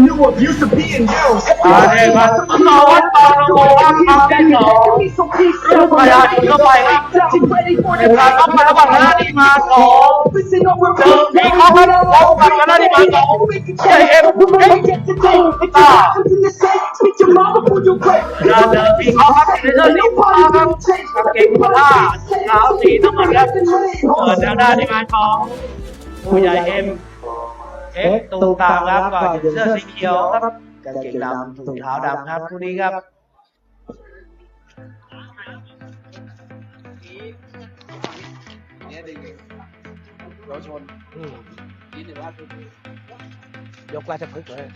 นี่ก็ I knew abuse of being yells. มาเองมาสมวัตตาโลวัตครับที่สองเรื่องประหยัดเข้าไปครับในการต้องมาระบาดหน้าที่มาสองเจอมีเขาครับพบกันมาหน้าที่มาสองเจเอ็มเอ็กตาเราเจอมีเขาครับในเรื่องนี้ฟ้าครับกางเกงผ้าขาวสีน้ำเงินครับเปิดแนวหน้าที่มาสองผู้ใหญ่เอ็ม เอ็กตูมตามครับก่อนเสื้อสีเขียวครับกางเกงดำถุงเท้าดำครับคู่นี้ครับเนี่ยเด็กเยาวชนยี่สิบห้าปียกราชพฤกษ์เลย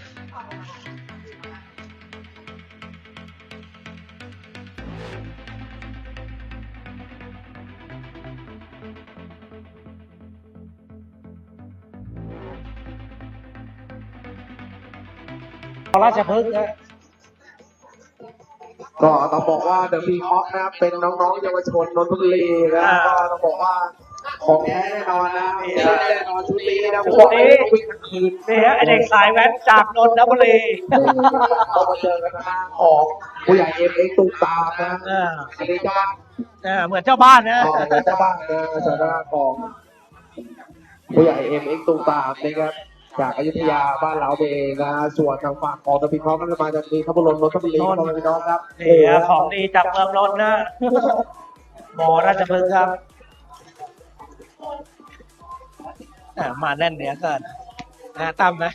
ราชพฤกษ์นะก็ต้องบอกว่าเดอะพีคอกนะครับเป็นน้องๆเยาวชนนนทบุรีนะก็ต้องบอกว่าของแท้แน่นอนนะมีแน่นอนชุดนี้นะพวกนี้วิ่งทั้งคืนนี่ฮะไอเด็กสายแว้นจากนนทบุรีต้องมาเจอกันทางของผู้ใหญ่เอ็มเอ็กตุ้มตามนะเอออันนี้เจ้าบ้านเออเหมือนเจ้าบ้านนะของเจ้าบ้านนะสถานของผู้ใหญ่เอ็มเอ็กตุ้มตามนะครับ จากอยุธยาบ้านเราเองนะส่วนทางฝั่งของเดอะพีคอกก็จะมาจากนี้ทัพบุรีนนทบุรีครับพี่น้องครับนี่ฮะของดีจากเมืองนนท์นะหมอราชพฤกษ์ครับอะมาแน่นเหนียวเกินนะตั้มนะ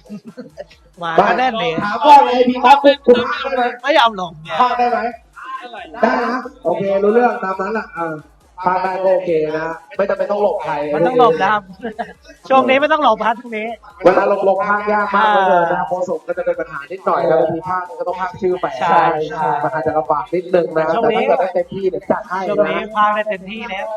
มาก็แน่นเหนียวถามว่าอะไรพีคอกคุณคุณพากได้ไหมไม่ยอมลงเนี่ยพากได้ไหมได้นะโอเครู้เรื่องตามนั้นแหละ อ่าพากได้ก็โอเคนะ ไม่จำเป็นต้องหลบใครมันต้องหลบนะครับ ช่วงนี้ไม่ต้องหลบครับช่วงนี้ เวลาหลบหลบพากยากมากเลยนะโคศกก็จะเป็นปัญหานิดหน่อยแล้วทีพากก็ต้องพากชื่อไปใช่ใช่มันอาจจะลำบากนิดนึงนะช่วงแต่นี้ถ้าเกิดได้เต็มที่เดี๋ยวจัดให้ช่วงนะนี้พากได้เต็มที่แล้ว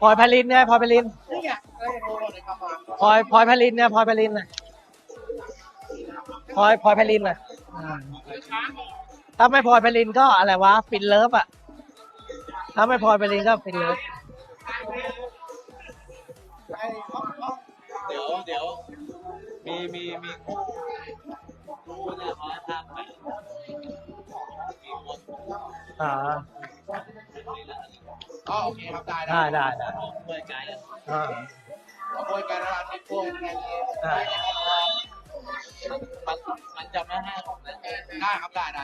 พลอยไพลินเนี่ยพลอยไพลิน พลอยพลอยไพลินเนี่ยพลอยไพลินน่ะพลอยพลอยไพลินน่ะอ่าถ้าไม่พลอยไพลินก็อะไรวะฟินเลิฟอะถ้าไม่พลอยไพลินก็ฟินเลิฟเดี๋ยวเดี๋ยวมีมีมีคู่คู่เนี่ยเขาทำไปมีคนอ่าอ๋อโอเคครับได้ได้ได้ได้ช่วยกันอ่า มีพวกแค่นี้อ่ามันมันจะไม่ให้ผมนะได้ครับได้ได้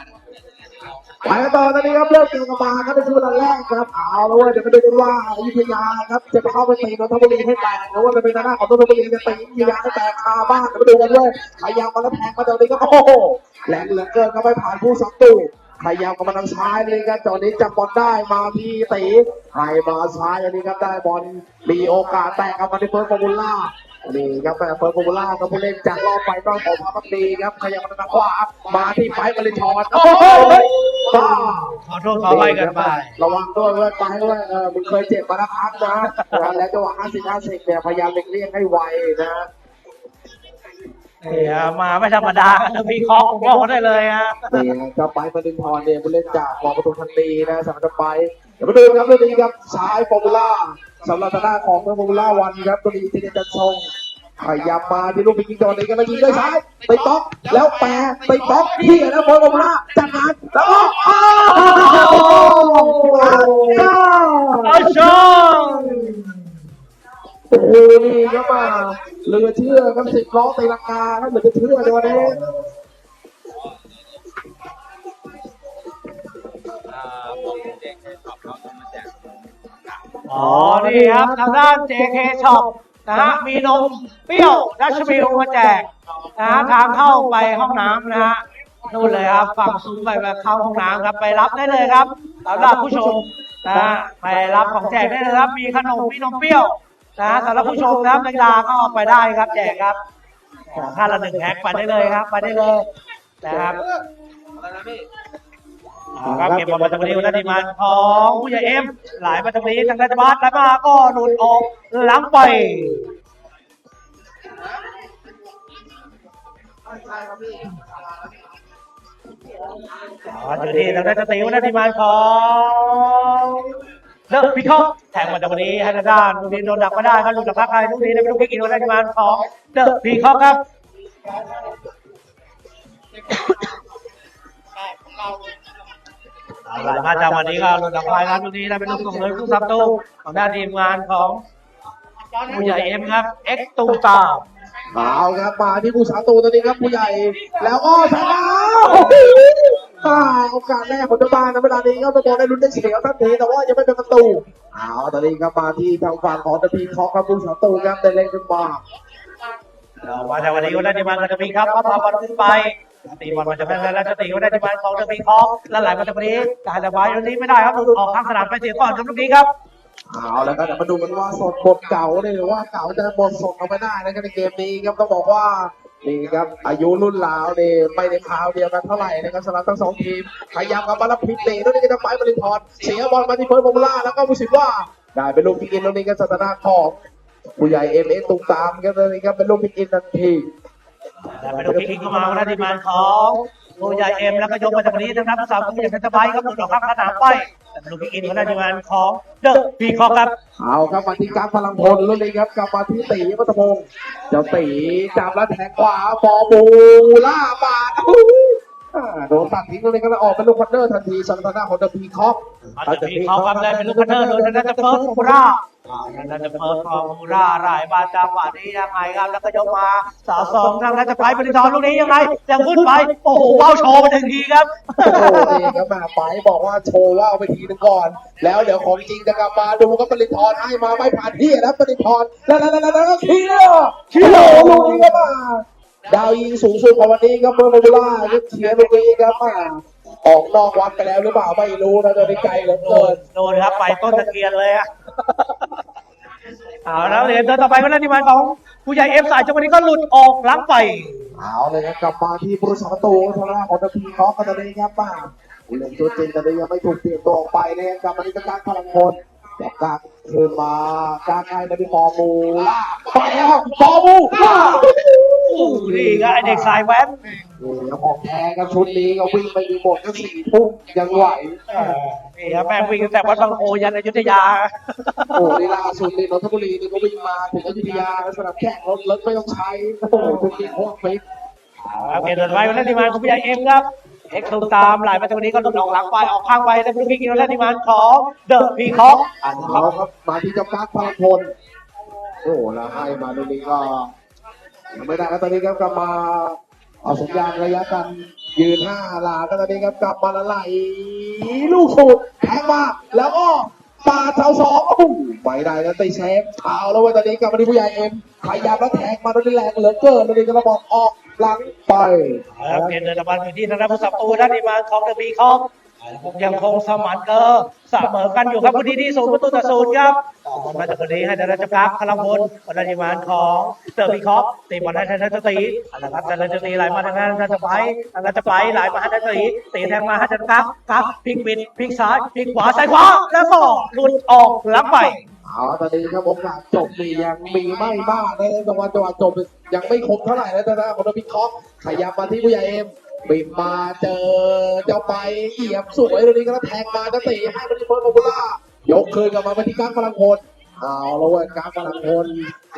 ไปกันต่อตอนนี้ครับเริ่มเกมกันมาครับในช่วงเวลาแรกครับเอาละเว้ยเดี๋ยวมาดูกันว่าอยุธยาครับจะไปเข้าไปตีนนทบุรีให้แตกหรือว่าจะเป็นทางด้านของนนทบุรีจะตีอยุธยาให้แตกคาบ้านเดี๋ยวมาดูกันด้ยพยายามมาแล้วแทงมาเดี๋ยวนี้ก็โอ้โหแรงเหลือเกินก็ไม่ผ่านผู้สังตู พยายามกับมันทางซ้ายเลยครับจอนี้จับบอลได้มาที่ตีใครมาซ้ายอันนี้ครับได้บอลมีโอกาสแตกกับมาที่เฟิร์สฟอร์มูล่านี่ครับแต่เฟิร์สฟอร์มูล่าก็ผู้เล่นจากรอบไปต้องขอมาบักดีครับขยับมาทางขวามาที่ไฟบริชอนโอ้โหบ้าขอโทษขอไว้กันไป ระวังด้วยเว้ยไปด้วยเออมึงเคยเจ็บมาแล้วครับนะแล้วจังหวะ50 50เนี่ยพยายามเล็กเลี่ยงให้ไวนะ นี่ฮะมาไม่ธรรมดาแล้วพี่คอกผมบอกได้เลยฮะนี่จะไปมาดินทรเนี่ยผู้เล่นจากมอประตูทันตีนะสำหรับจะไปเดี๋ยวมาดูครับเรื่องนี้ครับชายฟอร์มูล่าสำหรับทางด้านของฟอร์มูล่าวันครับตัวนี้ที่จะชงขยับมาที่ลูกปิงจอนนี้ก็มายิงด้วยซ้ายไปบล็อกแล้วแปรไปบล็อกที่แล้วฟอร์มูล่าจัดงานแล้วก็อ้าวเอาชม โอ้โหนี่ครับมาเหลือเชื่อครับสิบล้อตีลังกาครับเหลือนจะเชื่อในวันนี้อ๋อ นี่ครับทางด้าน JK Shop นะฮะมีนมเปรี้ยวดัชมิลมาแจกนะฮะทางเข้าไปห้องน้ำนะฮะนู่นเลยครับฝั่งซุ้มไปเข้าห้องน้ำครับ ไปรับได้เลยครับสำหรับผู้ชมนะฮะไปรับของแจกได้เลยครับ มีขนมมีนมเปรี้ยว นะฮะสำหรับผู้ชมนะครับนักกีฬาก็เอาไปได้ครับ แจกครับของท่านละหนึ่งแพ็คไปได้เลยครับ ไปได้เลยนะครับอะไรนะพี่ครับเก็บบอลมาจากนี้วันนี้มาของผู้ใหญ่เอ็มหลายมาจากนี้ทางราชบัสแล้วมาก็หลุดออกหลังไปใช่ครับพี่อ๋ออยู่ที่ทางด้านสตรีวันนาทีมานของเลิกพิเคร แทงมาจากวันนี้ให้ทางด้านลูกนี้โดนดักมาได้ครับหลุดจากพักใครลูกนี้ได้เป็นลูกพิกินวันนาทีมานของเลิกพิเคราะห์ครับหลายมาจากวันนี้ก็หลุดจากไปครับลูกนี้ได้เป็นลูกส่งเลยลูกซับตู้ของด้านทีมงานของผู้ใหญ่เอ็มครับเอ็กตูตาเอาครับมาที่ผู้สาตูตอนนี้ครับผู้ใหญ่ แล้วก็ชนะ อ่าโอกาสแรกของเจ้าบ้านนะเวลานี้ก็ตะโกได้ลุ้นได้เฉียวทันทีแต่ว่ายังไม่เป็นประตูเอาตอนนี้ครับมาที่ทางฝั่งของตะพีคอกครับผู้สาตูครับได้เล่นขึ้นมามาจากวันนี้ก็ได้ทีมงานจะมีครับพับบอลขึ้นไปตีบอลมาจากแม่แล้วจะตีก็ได้ทีมงานของจะมีคอกแล้วหลมาจากวันนี้การระบายตรงนี้ไม่ได้ครับออกข้างสนามไปเสียก่อนครับตรงนี้ครับเอาแล้วก็เดี๋ยวมาดูกันว่าสดบทเก่าเนี่ยหรือว่าเก่าจะบทสดเอาไปได้นะครับในเกมนี้ครับต้องบอกว่า นี่ครับ อายุรุ่นราวเนี่ยไม่ได้คราวเดียวกันเท่าไหร่นะครับสำหรับทั้งสองทีมพยายามกับมาลพิเตะแล้วนี่ก็จะไปบริพรเสียบอลมาที่เพิร์ลโมล่าแล้วก็ผู้สินว่า ได้เป็นลูกพิกินแล้วนี่ก็สถานะของผู้ใหญ่เอ็มเอตุ้มตามครับแล้วนี่ครับเป็นลูกพิกินทันทีไปดูพิกเข้ามาได้ทีมานของโใหญ่เอ็มแล้วก็ยกมาจากนี้นะครับสามผู้อย่างจะไปครับหลุดออกข้างสนามไป ลูกพิกินก็ได้ทีมงานของเดอะพีคอกครับ เอาครับมาที่การพลังพลแล้วนี่ครับกลับมาที่ตีพัตพงศ์เจ้าตีจับแล้วแทงขวาฟอร์มูล่าบาดอู้หู อ่าโดนตัดทิ้งแล้วนี่ก็ออกเป็นลูกคอนเนอร์ทันทีสัมตนาของเดอะพีคอกมาจากพีคอกครับได้เป็นลูกคันเนอร์โดยทางด้านจะเฟิร์สฟอร์มูล่าทางด้านจะเฟิร์สฟอร์มูล่าหลายบาจังหวะนี้ยังไงครับแล้วก็ยกมาสาวสองทางด้านจะไปบริทอนลูกนี้ยังไงยังขึ้นไปโอ้โหว้าวโชว์ไปหนึ่งทีครับโอ้โหนี่ครับมาไปบอกว่าโชว์ว่าวไปทีนึงก่อน แล้วเดี๋ยวของจริงจะกลับมาดูครับปรินทรให้มาไม่ผ่านที่นะปรินทรแล้วแล้วแล้วแล้วเคียร์เคียร์ลูกนี้ครับมา ดาวยิงสูงสุดของวันนี้ครับเบอร์โมบูล่าครับเคียร์ลูกนี้ครับมาออกนอกวัดไปแล้วหรือเปล่าไม่รู้นะตอนนี้ไกลเหลือเกินโดนครับไปต้นตะเกียนเลยอะเอาแล้วเหรียญต่อไปก็ได้ที่มาของผู้ใหญ่เอฟสายจังหวะนี้ก็หลุดออกหลังไป เอาเลยครับกลับมาที่ผู้รักษาประตูทางด้านของตะพีเขาก็ตอนนี้ครับมาผู้เล่นตัวจริงตอนนี้ยังไม่ถูกเปลี่ยนตัวออกไปเลยครับกลับมาที่การพลังพลจากการคืนมาการให้ในฟอร์มูล่าไปแล้วครับฟอร์มูล่า โอ้นี่ก็ไอเด็กสายแว้นนี่ครับของแท้ครับชุดนี้ก็วิ่งไปมีหมดก็สี่ทุ่มยังไหวนี่ครับแม่งวิ่งตั้งแต่วัดบางโพยันอยุธยา โอ้นี่ล่าสุดนี่นนทบุรีนี่ก็วิ่งมาถึงอยุธยาสนามแข่งรถรถไม่ต้องใช้โอ้โหชุดนี้โคตรฟิตโอเคเดินไปวันนั้นที่มาของผู้ใหญ่เอ็มครับเอ็กซ์ตูตามหลายมาจากวันนี้ก็หลุดออกหลังไปออกข้างไปแล้วลูกพี่กินวันนั้นที่มาของเดอะพีคอกเอาครับมาที่เจ้าการพลังพลโอ้แล้วให้มาตรงนี้ก็ ยังไม่ได้ครับตอนนี้ครับกลับมาเอาสัญญาณระยะกันยืนห้าลาก็ตอนนี้ครับกลับมาละไหลลูกสูดแทงมาแล้วก็ปาดเสาสองโอ้โหไม่ได้นะตีเชฟเอาแล้วเว้ยตอนนี้กลับมาที่ผู้ใหญ่เอ็มขยับแล้วแทงมาตอนนี้แรงเหลือเกินตอนนี้ก็ระบอกออกหลังไปเกมเดินตะวันอยู่ที่ทางด้านผู้สับตูด้านที่มาของเดอะพีคอก ยังคงสมานเกอร์เสมอกันอยู่ครับวันนี้ที่ศูนย์ประตูต่อศูนย์ครับมาจากวันนี้ให้ทางด้านเจ้าพักพลังพลวันนั้นที่มานของเดอะพีคอกตีบอลให้ทางด้านเจ้าตีนะครับทางด้านเจ้าตีไหลมาทางด้านเจ้าไปทางด้านจ้าไปไหลมาทางด้านเจ้าตีตีแทงมาให้ทางด้านกักกักพลิกบิดพลิกซ้ายพลิกขวาซ้ายขวาแล้วก็หลุดออกหลังไปเอาตอนนี้ครับโอกาสจบนี่ยังมีไม่มากนะจังหวะจังหวะจบยังไม่คมเท่าไหร่นะแต่นะคนพิเคราะห์ขยับมาที่ผู้ใหญ่เอ็ม บินมาเจอเจ้าไปเหยียบสวยตรงนี้ก็แทงมาจะตีให้มาที่เฟิร์สโมบูล่ายกคืนกลับมาที่การพลังพลเอาแล้วเว้ยการพลังพล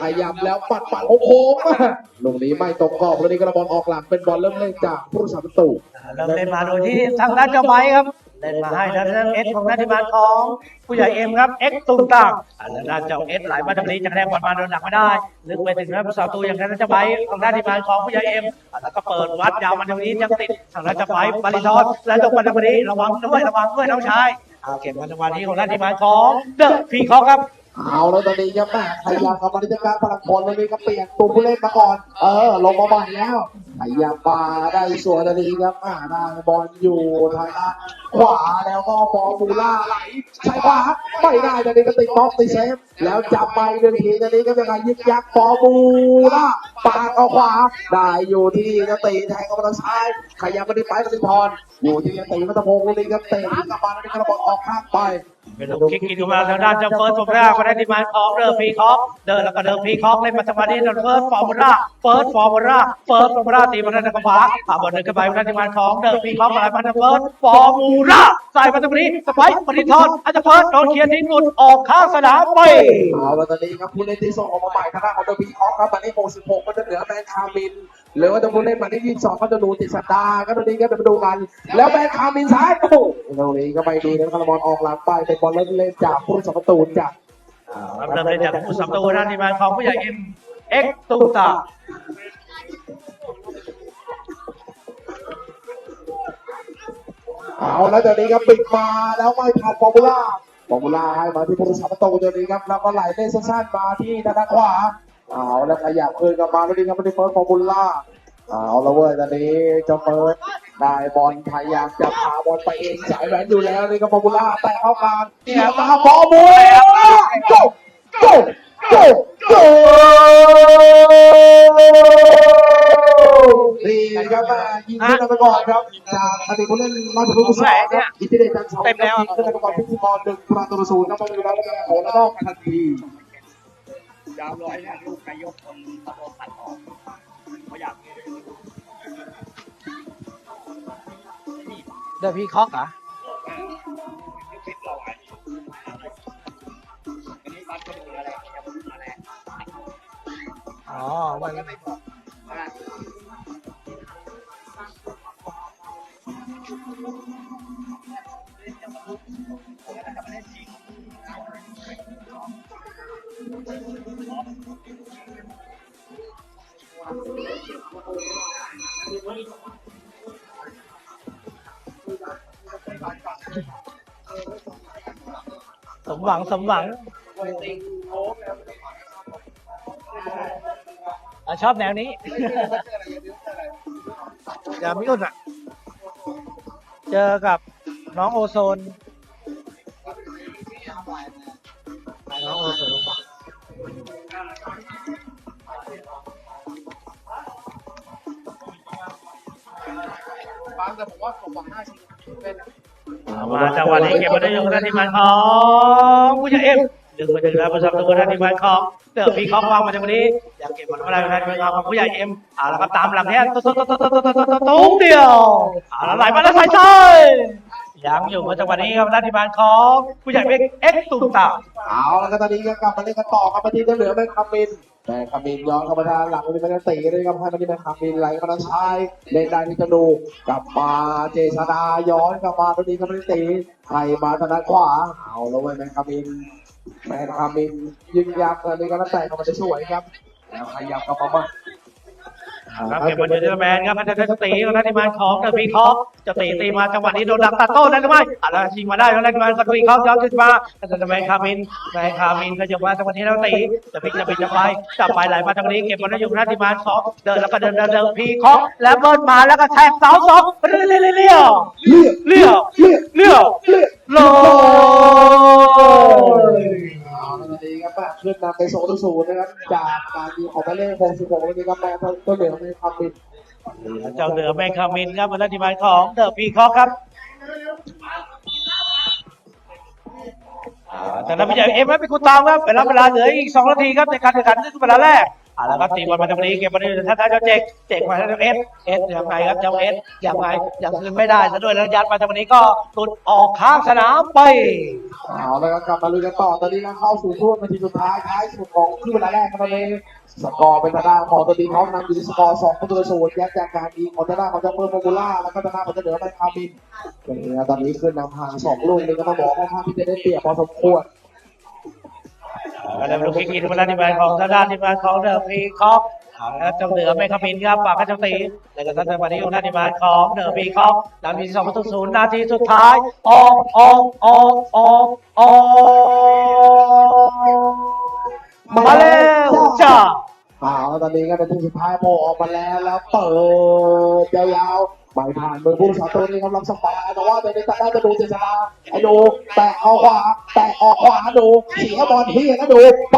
ขยับแล้วปัดปัดโค้งๆมาลูกนี้ไม่ตรงกรอบแล้วนี่กระบอลออกหลังเป็นบอลเริ่มเล่นจากผู้รักษาประตูเริ่มเล่นมาโดยที่ทางด้านเจ้าไบครับ เล่นมาให้ทางด้านเอสของด้านที่มาของผู้ใหญ่เอ็มครับเอ็กซ์ตุ้มตามทางด้านเจ้าเอสไหลมาทางนี้จะแทงบอลมาโดนหนักไม่ได้ลึกไปถึงด้านผู้สาวตูอย่างนั้นเจ้าไบค์ทางด้านที่มาของผู้ใหญ่เอ็มแล้วก็เปิดวัดยาวมาทางนี้ยังติดทางด้านเจ้าไบค์บาริทอนแล้วจบมาทางนี้ระวังด้วยระวังด้วยน้องชายเอาเก็บมาจังหวะนี้ของด้านที่มาของเดอะพีคอกครับเอาแล้วตอนนี้ยังแม่ขยับเข้ามาในการพลังพลแล้วนี่ก็เปลี่ยนตัวผู้เล่นมาก่อน เออ ลงมาใหม่แล้วขยับมาได้สวยตอนนี้ครับอ่าได้บอลอยู่ทางด้าน ขวาแล้วก็ฟอร์มูล่าไหลใช้ขวาไม่ได้ตอนนี้ก็ติดบล็อกติดเซฟแล้วจับไปหนึ่งทีตอนนี้ก็ยังไงยึกยักฟอร์มูล่าปาดเอาขวาได้อยู่ที่จะตีแทงกับทางซ้ายขยับมาที่ไปกสิพรอยู่ที่จะตีมัตพงศ์นี่ก็เตะกลับมาแล้วกระบอกออกข้างไปเป็นลูกคิกกินมาทางด้านเจ้าเฟิร์สฟอร์มูล่าก็ได้ดีมาของเดิมพีคอกเดินแล้วก็เดิมพีคอกเล่นมาจังหวะนี้เดินเฟิร์สฟอร์มูล่าเฟิร์สฟอร์มูล่าเฟิร์สฟอร์มูล่าตีมาทางด้านขวาผ่าบอลเดินขึ้นไปมาทางดีมาของเดิมพีคอกมาทางเฟิร์สฟอร์มูล่าใส่มาตรงนี้สไปค์ปฏิทอนอาจจะเฟิร์สโดนเคลียร์ทิ้งหลุดออกข้างสนามไปเอาละตอนนี้ครับผู้เล่นที่ส่งออกมาใหม่ทางด้านของเดอะบีคอครับตอนนี้66ก็จะเหลือแบงค์คามินหรือว่าจะผู้เล่นหมายเลข22ก็จะดูติดสัปดาห์ก็ตอนนี้ก็จะมาดูกัน แล้วแบงค์คามินซ้ายโอ้โหตรงนี้ก็ไปดีนะคาร์บอลออกหลังไปเป็นบอลเล่นเล่นจากผู้สมประตูจากครับเริ่มเลยจากผู้สัมตูด้านดีมาของผู้ใหญ่เอ็มเอ็กตูตา เอาแล้วตอนนี้ครับปิดมาแล้วไม่ผ่านฟอร์มูล่าฟอร์มูล่าให้มาที่ผู้สมประตูตอนนี้ครับแล้วก็ไหลเล่นสั้นๆมาที่ด้านขวาเอาแล้วขยับคืนกลับมาตอนนี้ครับมาที่เฟิร์สฟอร์มูล่าเอาละเว้ยตอนนี้เจะเปิดได้บอลพยายามจะพาบอลไปเองสายแหวนอยู่แล้วนี่ก็ฟอร์มูล่าแต่เข้ากลางเกี่ยวมาฟอร์มูล่าโก้โก้ โก้โก้นี่ครับมายิงขึ้นมาก่อนครับจากอดีตผู้เล่นราชบุรีสองครับอิทธิเดชจันทร์สองยิงขึ้นมาก่อนพิธีกรหนึ่งประตูศูนย์ครับมาดูแล้วโอ้แล้วนอกทันทียาวร้อยเนี่ยลูกนายกคนตะโกนตัดออกเขาอยากเดิมพีคอกเหรอคิดเราไอ้อันนี้บัตรก็ดูอะไรอะไร อ๋อมันไม่บอกว่าสมหวังสมหวังอ่ะชอบแนวนี้อย่าไม่ยุ่นอะ เจอกับน้องโอโซน น้องโอโซนฟังแต่ผมว่าผมหวังห้าชิ้นเป็นมาจังหวะนี้เก็บมาได้ยังนาทีมันของผู้ใหญ่เอ็มดึงมาถึงแล้วประสบตัวนาทีมันของเติมพีคอกวางมาจังหวะนี้ อยากเก็บมาได้นาทีมันของผู้ใหญ่เอ็มเอาละครับตามหลังเนี่ยตุ๊ดตุ๊ดตุ๊ดตุ๊ดตุ๊ดตุ๊ดตุ๊ดตุ๊ดเดียวเอาละไหลมาแล้วใส่ใช่ยังอยู่มาจังหวะนี้ครับนาทีมันของผู้ใหญ่เอ็กเอ็กตุ่มตาเอาแล้วก็ตอนนี้ก็กลับมาเล่นกันต่อครับมาที่เหลือแม่คามินแม่คามินย้อนเข้ามาทางหลังนี่มันตีเลยครับให้มาที่แม่คามินไหลเข้ามาทางซ้ายเล่นได้ที่ธนูกลับมาเจษดาย้อนกลับมาตอนนี้ก็ไม่ได้ตีไทยมาทางด้านขวาเอาแล้วเว้ยแม่คามินแม่คามินยิงยักษ์ตอนนี้ก็แล้วแต่เข้ามาจะช่วยครับ แล้วขยับกลับมาบ้างครับเก็บมาเจอเจอแมนครับมันจะจะตีแล้วนาทีมันของเติมพีคอกจะตีตีมาจังหวะนี้โดนดักตัดโต้ได้หรือไม่เอาละชิงมาได้แล้วนาทีมันก็ตีคอกย้อนขึ้นมาแต่จะแมนคามินแมนคามินก็จะมาจังหวะนี้แล้วตีจะปิดจะปิดจะไปจับไปไหลมาจังหวะนี้เก็บมาได้อยู่นาทีมันสองเดินแล้วก็เดินเดินเดินพีคอกแล้วเบิ้ลมาแล้วก็แทงเสาสองเลี้ยวเลี้ยวเลี้ยวเลี้ยวเลี้ยวโล เอาแล้วตอนนี้ครับแม่ขึ้นนำไปโซนย์ศูนย์นะครับ จากการยิงของแม่เล่หกสิบหกแล้วนี่ครับแม่ก็เหลือแม่คามินเจ้าเหนือแมนคามินครับมานาทีมันของเดอะพีคอกครับแต่ละพี่ใหญ่เอ็มไม่เป็นคุณตามครับเวลาเวลาเหลืออีกสองนาทีครับในการแข่งขันนี่คือเวลาแรก อ่าแล้วก็ตีบอลมาตรงนี้เก็บบอลนี้ท่านท่านเจ้าเจกเจกมาทางเอสเอสยังไงครับเจ้าเอสยังไงยังคืนไม่ได้ซะด้วยแล้วยัดมาตรงนี้ก็ตุดออกข้างสนามไปเอาแล้วก็กลับมาลุยกันต่อตอนนี้ก็เข้าสู่ช่วงนาทีสุดท้ายท้ายสุดของครึ่งเวลาแรกครับตอนนี้สกอร์เป็นทางด้านของตัวดีเขานำอยู่สกอร์สองประตูต่อศูนย์แยกจากการยิงของทางด้านของเจ้าเพิ่มโมบูล่าแล้วก็ทางด้านของเจ้าเหนือไมคามินตอนนี้ขึ้นนำห่างสองลูกนี่ก็ต้องบอกว่าค่อนข้างที่จะได้เปรียบพอสมควร ก็ได้ลูกคิกอินมาแล้วที่มาของทางด้านที่มาของเดอะพีคอกเอาละเจ้าเหนือแมนคามินครับปากกระจตีแล้วก็ท่านจังหวะนี้ของด้านที่มาของเดอะพีคอกนำที่สองประตูศูนย์นาทีสุดท้ายออกออกออกออกออกมาแล้วจ้าเอาแล้วตอนนี้ก็เป็นที่สุดท้ายโผล่ออกมาแล้วแล้วเปิดยาว ไม่ผ่านมือร์ผู้สาตัวนี้กำลังสบาแต่ว่าตอนนี้ตัดได้จะดูเจษฎาไอ้ดูแตะออกขวาแตะออกขวาดูเสียบอลที่นะดูไป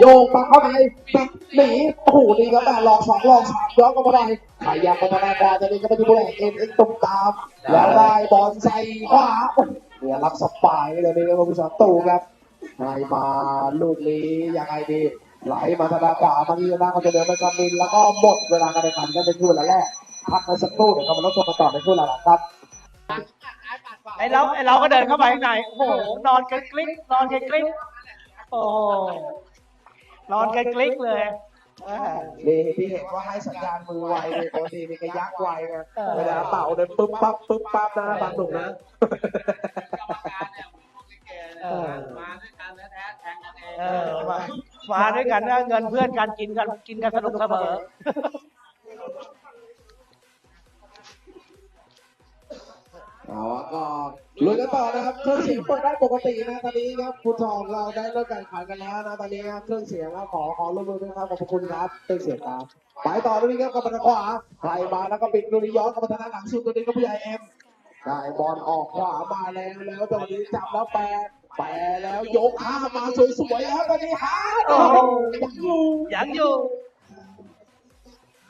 โยงปักเข้าไปปักหนีโอ้โหนี่ก็แต่ลองสองหลองสามย้อนเข้ามาได้ขยับพัฒนาการตอนนี้ก็ไปดูแลเอ็นเอ็นตรงตามแล้วได้บอลใส่ขวาเนี่ยรับสบายเลยนี่ครับผู้สาตูครับไล่มาลูกนี้ยังไงดี ไหลมาทางด้านขวามาที่ด้านเขาจะเดินไปกำมินแล้วก็หมดเวลาการแข่งขันกันเป็นคู่ละแรกพักกันสักครู่เดี๋ยวเรามารับชมกันต่อในคู่ละหลังครับไอ้เราไอ้เราก็เดินเข้าไปข้างในโอ้โหนอนกันกลิ้งนอนกันกลิ้งโอ้โหนอนกันกลิ้งเลยเออนี่ที่เห็นว่าให้สัญญาณมือไวเลยปกติมีกระยักไวไงเวลาเป่าเดินปึ๊บปั๊บปึ๊บปั๊บนะบางหนุ่มนะกรรมการเนี่ยพวกลิเกเนี่ยมาด้วยกันแท้ๆแทงกันเองเออ มาด้วยกันนะเงินเพื่อนกันกินกันกินกันสนุกเสมอ เอาก็ลุยกันต่อนะครับ เครื่องเสียงเปิดได้ปกตินะตอนนี้ครับคุณทองเราได้เลิกการขายกันแล้วนะตอนนี้ครับเครื่องเสียงครับขอขอร่วมมือด้วยครับขอบพระคุณครับเครื่องเสียงครับไปต่อตรงนี้ครับกับทางขวาใครมาแล้วก็ปิดตรงนี้ย้อนกับทางด้านหลังสุดตรงนี้ก็ผู้ใหญ่เอ็มได้บอลออกขวามาแล้วแล้วตรงนี้จับแล้วแปร แปรแล้วยกข้ามาสวยๆครับตอนนี้ฮาร์ดโอ้โหยังอยู่ยังอยู่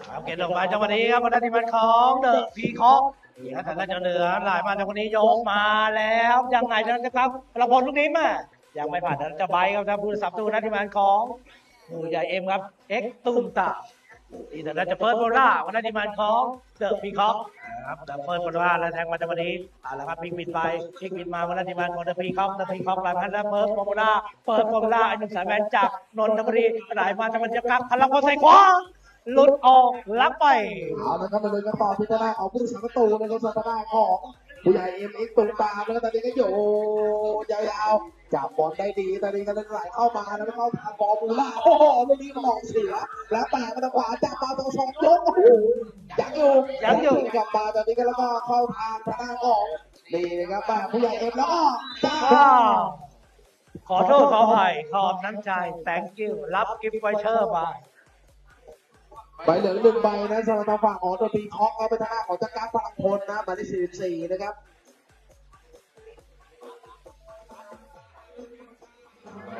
ครับเกณฑ์ออกมาจังหวะนี้ครับวันทีมันของเดอะพีคอกนี่ครับทางด้านเจ้าเหนือหลายมาจังหวะนี้ยกมาแล้วยังไงนะครับประพลลูกนี้มายังไม่ผ่านจะใบครับทางผู้สับตูนัทีมันของหมู่ใหญ่เอ็มครับเอ็กตุ้มตา ที่ทางด้านจะเปิดโบล่าวันที่มันของเดอะพีคอกครับแต่เปิดโบล่าแล้วแทงมาจังหวะนี้เอาละครับพิกบิดไปพิกบิดมาวันที่มันของเดอะพีคอกเดอะพีคอกหลังพันแล้วเปิดโบล่าเปิดโบล่าไอ้หนุ่มสายแมนจากนนทบุรีหลายมาจังหวะนี้ครับพลังพอใส่ขวาหลุดออกรับไปเอาละครับมาเลยกันต่อที่ทางด้านของผู้สังกตูนะครับทางด้านของ ผู้ใหญ่เอ็มเอ็กตุ้มตามแล้วตอนนี้ก็โยนยาวๆจับบอลได้ดีตอนนี้ก็ไหลเข้ามาแล้วก็เข้าทางบอลมูล่าโอ้โหลูกนี้มันออกเสียแล้วแปะมาทางขวาจับมาตรงสองยกโอ้โหยังอยู่ยังอยู่กลับมาตอนนี้ก็แล้วก็เข้าทางทางด้านของนี่นะครับแปะผู้ใหญ่เอ็มแล้วก็จ้าขอโทษขออภัยขอบน้ำใจ thank you รับกิฟต์ไวเชอร์ไป ใบเหลืองหนึ่งใบนะสำหรับทางฝั่งของตัวตีคอกเอาไปทางด้าของจักรพลังพลนะหมายเลขสี่สี่นะครับ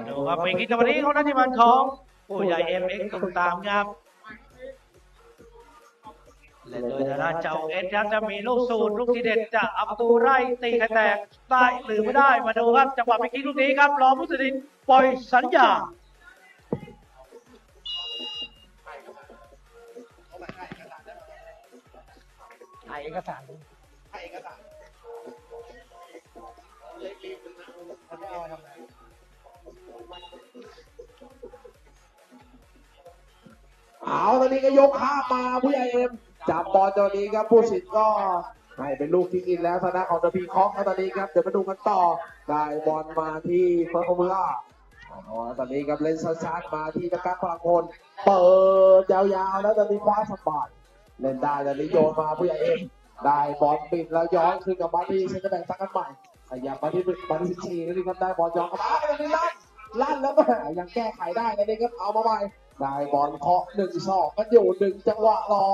ดูครับเป็นกิจวัตรนี้ของนักทีมันของผู้ใหญ่เอ็มเอ็กซ์ตุตามครับและโดยทางด้านเจ้าเอ็นครับจะมีลูกสูตรลูกที่เด็ดจะอาประตูไล่ตีใครแตกได้หรือไม่ได้มาดูครับจังหวะเมื่อกี้ลูกนี้ครับรอผู้ตัดสินปล่อยสัญญา ณถ่ายเอกสารเอาตอนนี้ก็ยกข้ามมาผู้ใหญ่เอ็มจับบอลตอนนี้ครับผู้สิทธิ์ก็ให้เป็นลูกที่อินแล้วทางด้านของตะพีคอกตอนนี้ครับเดี๋ยวมาดูกันต่อได้บอลมาที่เฟิร์สคอมเมล่าอ๋อตอนนี้ครับเล่นช้าๆมาที่ตะกักพลังพลเปิดยาวๆแล้วตอนนี้คว้าสมบัติ เล่นได้แตอนนี้โยนมาผู้ใหญ่เอ็มได้บอลปิดแล้วย้อนคืนกลับมาที่เซนเตอร์แบ็กสักกันใหม่ขยับมาที่มาที่สิบสี่นี่ครับได้บอลย้อนกลับมาตอนนี้ลั่นลั่นแล้วก็ยังแก้ไขได้ตอนนี้ครับเอามาใหม่ได้บอลเคาะหนึ่งสองกันอยู่หนึ่งจังหวะรอ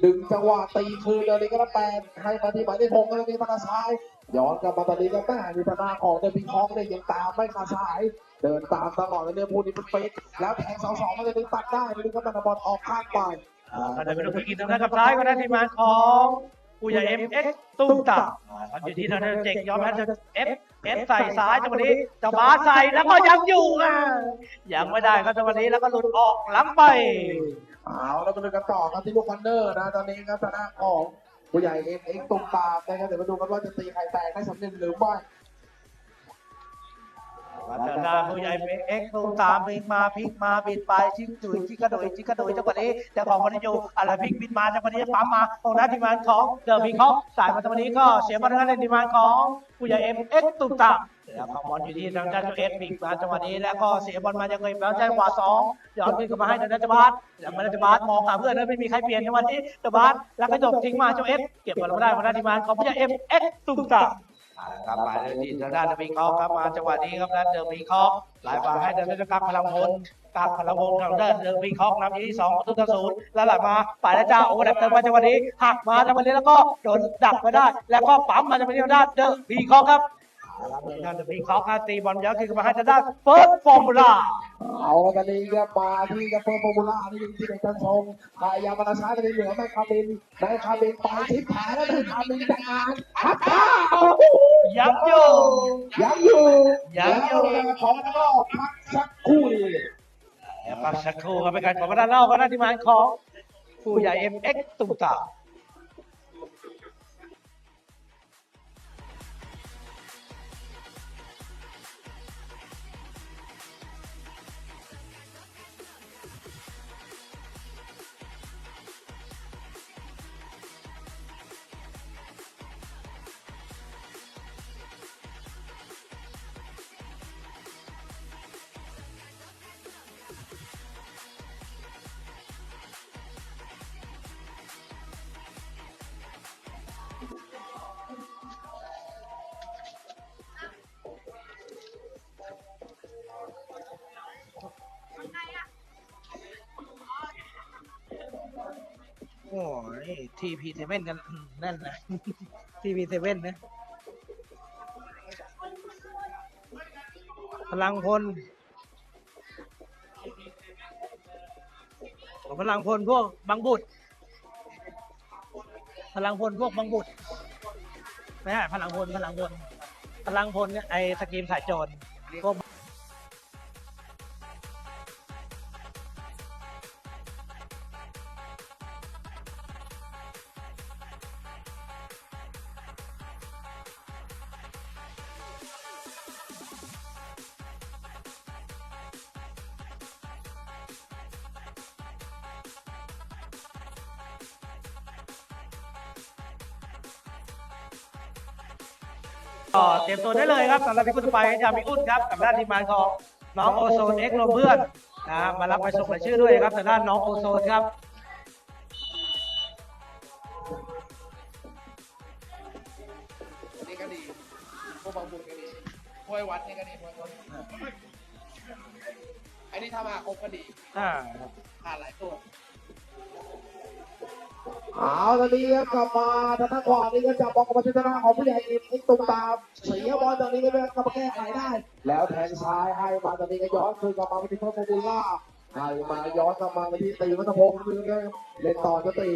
หนึ่งจังหวะตีคืนตอนนี้ก็แปนให้มาที่หมายเลขหกแล้วมีมาตาซ้ายย้อนกลับมาตอนนี้ก็แม่มีธนาของเดวิดคองเนี่ยยังตามไม่ขาดสาย เดินตามตลอดแล้วเนี่ยพูดนี้มันเฟกแล้วแทงสองสองมันจะดึงตัดได้ไม่ก็มันบอลออกข้างไป ก็จะเป็นลูกพิกินทางด้านกับซ้ายก็ได้ทีมงานของผู้ใหญ่เอ็มเอ็กตุ้มตามันอยู่ที่ทางด้านเจ็กยอมแพ้เอฟเอฟใส่ซ้ายจังหวะนี้จะบาใส่แล้วก็ยังอยู่อะยังไม่ได้ครับจังหวะนี้แล้วก็หลุดออกล้ำไปเอาแล้วมาดูกันต่อครับที่ลูกคอนเนอร์นะตอนนี้ครับธนาของผู้ใหญ่เอ็มเอ็กตุ้มตามนะครับเดี๋ยวมาดูกันว่าจะตีไข่แตกได้สำเร็จหรือไม่ ทางด้านผู้ใหญ่เอ็กตุ้มตามพลิกมาพลิกมาบิดไปชิงจุยชิกกระโดยชิกกระโดยจังหวะนี้เจ้าของวันนี้อยู่อะไรพลิกบิดมาจังหวะนี้ปั๊มมาตรงด้านทีมงานของเดอะพีคอกสายมาจังหวะนี้ก็เสียบอลทางด้านทีมงานของผู้ใหญ่เอ็มเอ็กตุ้มตามแล้วก็บอลอยู่ที่ทางด้านเจ้าเอสพิกมาจังหวะนี้แล้วก็เสียบอลมายังไงแล้วจังหวะสองย้อนขึ้นกลับมาให้ทางด้านเจ้าบาสแล้วมาเจ้าบาสมองหาเพื่อนแล้วไม่มีใครเปลี่ยนจังหวะนี้เจ้าบาสแล้วก็จบทิ้งมาเจ้าเอสเก็บบอลมาได้มาได้ทีมงานของพี่เอ็มเอสตุ้มตาม เอาละครับมาเลยที่ทางด้านเดอะพีคอกครับมาจังหวะนี้ครับแล้วเดอะพีคอกหลายมาให้เดินด้วยกักพลังพลกักพลังพลทางด้านเดอะพีคอกนำอยู่ที่สองประตูต่อศูนย์แล้วหลังมาฝ่ายละเจ้าโอ้โหดับเติมมาจังหวะนี้หักมาจังหวะนี้แล้วก็โดนดักมาได้ แล้วก็ปั๊มมาจังหวะนี้ทางด้านเดอะพีคอกครับเอาละทางด้านเดอะพีคอกครับตีบอลยาวขึ้นมาให้ทางด้านเฟิร์สฟอร์มูล่าเอาตอนนี้ครับมาที่กับเฟิร์มโฟมูล่านี่ที่เป็นการชมพยายามมาช้าตอนนี้เหลือแม่คาบินแม่คาบินไปทิศแผลแล้วแม่คาบินจัดการฮัตตา ยังอยู่ยังอยู่ยังอยู่แล้วขอแล้วก็พักสักครู่หนึงเดี๋ยวพักสักครู่ครับเป็นการขอมาด้านนอกก็ด้านที่มาของผู้ใหญ่เอ็มเอ็กซ์ตุ้มตา โอ้ยทีพีเซเว่นกันแน่นนะทีพีเซเว่นนะพลังพลพลังพลพวกบางบุตร พลังพลพวกบางบุตรไม่ใช่พลังพลพลังพลพลังพลเนี่ยไอ้สกรีมสายโจรพวก ก็เตรียมตัวได้เลยครับสำหรับที่คุณจะไปจะมีอุ้นครับกับด้านทีมงานของน้องโอโซนเอ็กโรเพื่อนนะมารับไปส่งรายชื่อด้วยครับทางด้านน้องโอโซนครับนี่ก็ดีพวกบางบุญก็ดีพวยวัดนี่ก็ดีพวยวัดไอ้นี่ทำมาครบก็ดีอ่า ผ่านหลายตัว เอาตอนนี้กลับมาทางด้านขวานี่ก็จะบอกกับพัฒนาของผู้ใหญ่อินอินตุงตามเสียบอลตอนนี้ก็เป็นกลับมาแก้ไขได้ แล้วแทงซ้ายให้มาตอนนี้ก็ย้อนคืนกลับมาไปที่เฟิร์มโฟมูล่าให้มาย้อนกลับมาไปที่ตีวัฒพงศ์นี่ก็เล่นต่อจะตี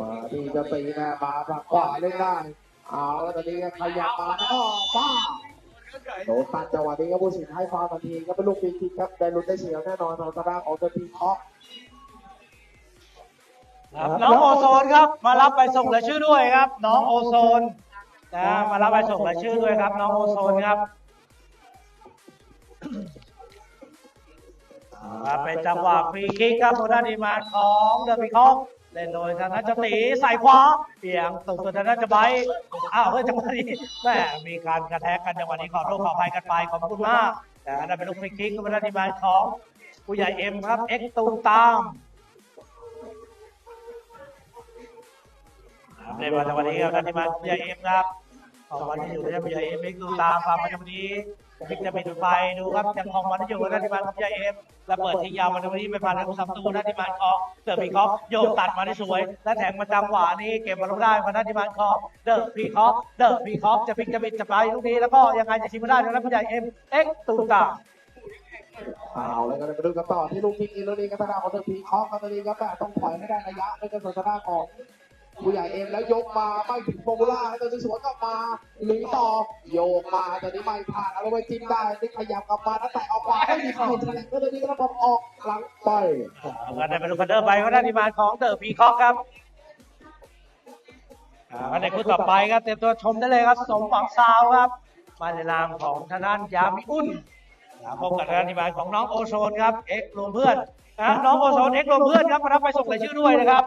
มาที่จะตีแน่มาฝั่งขวาเล่นได้เอาแล้วตอนนี้ขยับมาแล้วก็ป้าโดนตัดจังหวะนี้ก็ผู้สินให้ฟาวทันทีก็เป็นลูกฟรีคิกครับได้ลุ้นได้เสียแน่นอนของตาด้านของตัวทีมท็อป ครับน้องโอโซนครับ มารับไปส่งรายชื่อด้วยครับ น้องโอโซนนะมารับไปส่งรายชื่อด้วยครับ น้องโอโซนครับอ่าเป็นจังหวะฟรีคิกครับทางด้านทีมงานของเดอะพีคอกเล่นโดยธนจตีใส่ขวาเปียงตกตัวธนจไบอ้าวเฮ้ยจังหวะนี้แม่มีการกระแทกกันจังหวะนี้ขอโทษขออภัยกันไปขอบคุณมากแต่อันนั้นเป็นลูกฟรีคิกของทางด้านทีมงานของผู้ใหญ่เอ็มครับเอ็กซ์ตูมตาม ในวันวันนี้ครับท่านที่มาผู้ใหญ่เอ็มครับของวันที่อยู่ท่านผู้ใหญ่เอ็มดูตามความประจำวันนี้พิกจะปิดไฟดูครับยังของวันที่อยู่ท่านที่มาผู้ใหญ่เอ็มและเปิดทิ้งยาววันนี้ไปผ่านทางสามตูท่านที่มาของเดอะพีคอฟโยกตัดมาได้สวย และแทงมาจังหวะนี้เก็บมาลงได้มาท่านที่มาของเดอะพีคอฟเดอะพีคอฟจะพิกจะปิดจะไปลูกนี้แล้วก็ยังไงจะชิมได้ท่านผู้ใหญ่เอ็มเอ็กตูตาเอาแล้วก็ไปดูกันต่อที่ลูกพิกอินโดนีกับตาด้านของตัวทีมท็อปครับตอนนี้ก็แบบต้องถอยให้ได้ระยะด้วยกันส่วนตาด้าของ ผู้ใหญ่เอ็มแล้วยกมาไม่ถึงโฟล่าแล้วตอนนี้สวนกลับมาหลุยต่อโยกมาตอนนี้ไม่ผ่านเอาไว้จิ้มได้นี่ขยับกลับมาแล้วแต่เอาขวาไม่มีเข้าแทงก็ตอนนี้ก็ต้องออกหลังไปก็ได้เป็นลูกคันเดอร์ไปก็ได้ที่มาของเดอะพีคอกครับอ่าก็ในคู่ต่อไปครับเตรียมตัวชมได้เลยครับ สมหวังซาวครับ มาในนามของทางด้านยามิอุ่นพบกับทางด้านที่มาของน้องโอโซนครับเอ็กรวมเพื่อนนะน้องโอโซนเอ็กรวมเพื่อนครับมารับไปส่งรายชื่อด้วยนะครับ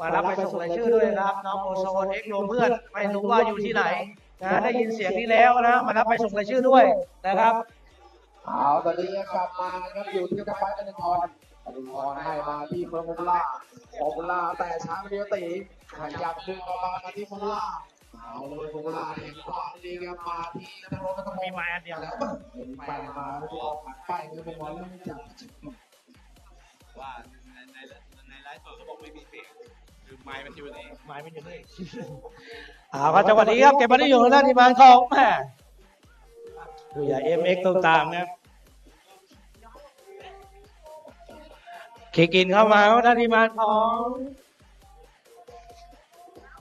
มารับไปส่งรายชื่อด้วยนะครับ น้องโอโซนเอ็กซ์รวมเพื่อนไม่รู้ว่าอยู่ที่ไหนนะได้ยินเสียงนี้แล้วนะมารับไปส่งรายชื่อด้วยนะครับเอาตอนนี้กลับมาครับอยู่ที่กระปั้นอนุพรอนุพรให้มาที่เฟิร์มโฟมูล่าโฟมูล่าแต่ช้าไม่ดีตีขยับดึงออกมาที่โฟมูล่าเอาเลยโบราณเห็นกว่าดีครับมาที่นัทรนัทพมีงศ์ไม้อันเดียวแล้วไปมาแล้วก็ออกไปก็เป็นวันเรื่องจากว่าในในในไลฟ์สดเขาบอกไม่มีเสียง คือไมค์มันอยู่นี่ไม้ไม่อยู่นี่อ่าครับจังหวะนี้ครับเก็บมาได้อยู่ทางด้านทีมงานของแม่ดูอย่าเอ็มเอ็กตรงตามนะครับเคกินเข้ามาครับด้านทีมงานของ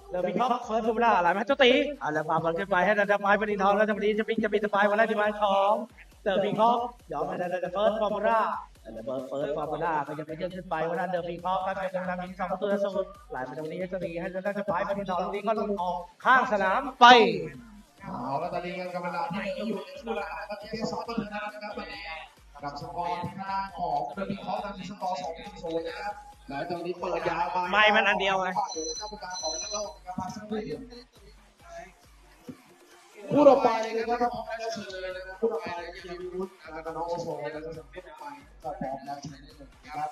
เดอะบิ๊กท็อปเฟิร์สฟูมิล่าหลายแมตช์เจ้าตีอ่าแล้วพาบอลขึ้นไปให้ดันดับไม้ปนินทองแล้วจังหวะนี้จะปิกจะปิดสปายวันแรกทีมงานของเดอะบิ๊กท็อปยอมให้ดันดับเฟิร์สฟอร์มูล่า ดันดับเฟิร์สฟอร์มูล่าก็จะไปเยื่นขึ้นไปวันนั้นเดอะบิ๊กท็อปก็จะนำยิงสองประตูต่อศูนย์หลายแมตช์วันนี้จะตีให้ดันดับสปายปนินทองลูกนี้ก็ลงออกข้างสนามไปเอาแล้วตอนนี้กันเวลาที่อยู่ในช่วงเวลาครับที่สองต้นนะครับนะครับตอนนี้กับสกอร์ที่หน้าของเดอะบิ๊กฮอตนำสกอร์สองศูนย์นะครับแล้วตอนนี้เปิดยาวมาไม่มันอันเดียวไง กรรมการของนักโลกนะครับมาสักครู่เดียวผู้ต่อไปนะครับพร้อมแล้วเชิญเลยนะครับผู้ต่อไปเลยคือวิวุฒินะครับน้องโอโซนะครับผู้ต่อไปก็พร้อมแล้วเชิญเลยนะครับ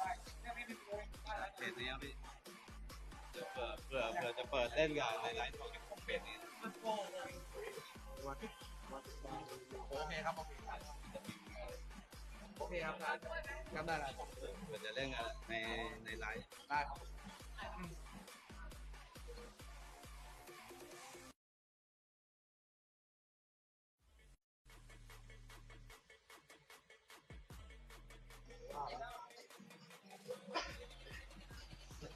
เพจนี้พี่เผื่อเผื่อเผื่อจะเปิดเล่นกับในไลฟ์สดของเพจนี้โอเคครับโอเคครับโอเคครับได้แล้วเผื่อจะเล่นกับในในไลฟ์ได้ครับ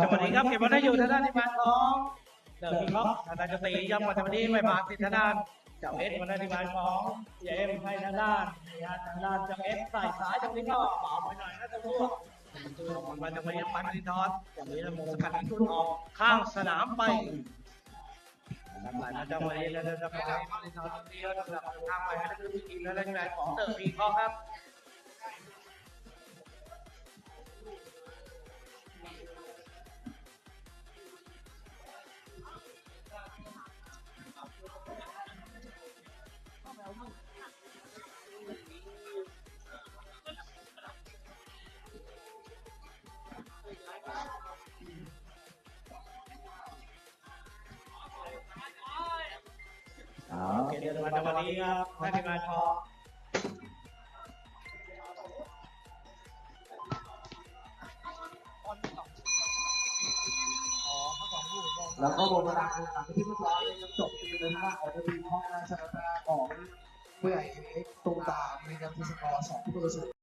จังหวะนี้ครับเก็บมาได้อยู่ทางด้านที่บ้านของเดอะพิงค์ทางด้านจะตีย้ำมาจังหวะนี้ไม่มาติดทางด้านจ้าเอสมาได้ที่บ้านของเจมให้ทางด้านนี่ฮะทางด้านจ้าเอสใส่สายจังหวะนี้ก็เบาไปหน่อยนะจังหวะตัวของมันจังหวะนี้ปันดินทอนจังหวะนี้เราสกัดทุนออกข้างสนามไปทำลายมาจังหวะนี้แล้วจะไปทำปันดินทอนตรงนี้แล้วจะกลับทางไปให้ได้ดูทีมแล้วได้ที่บ้านของเดอะพิงค์ครับ เดี๋ยวมาจังหวะนี้ครับได้ที่บ้านขอแล้วก็หมดเวลาหลังที่พวกเราจบเกมเลยนะอองเดอะมีห้องนะชนะของเมื่อไอ้ตุ้มตามนการับที่สกอร์สองประตูต่อศูน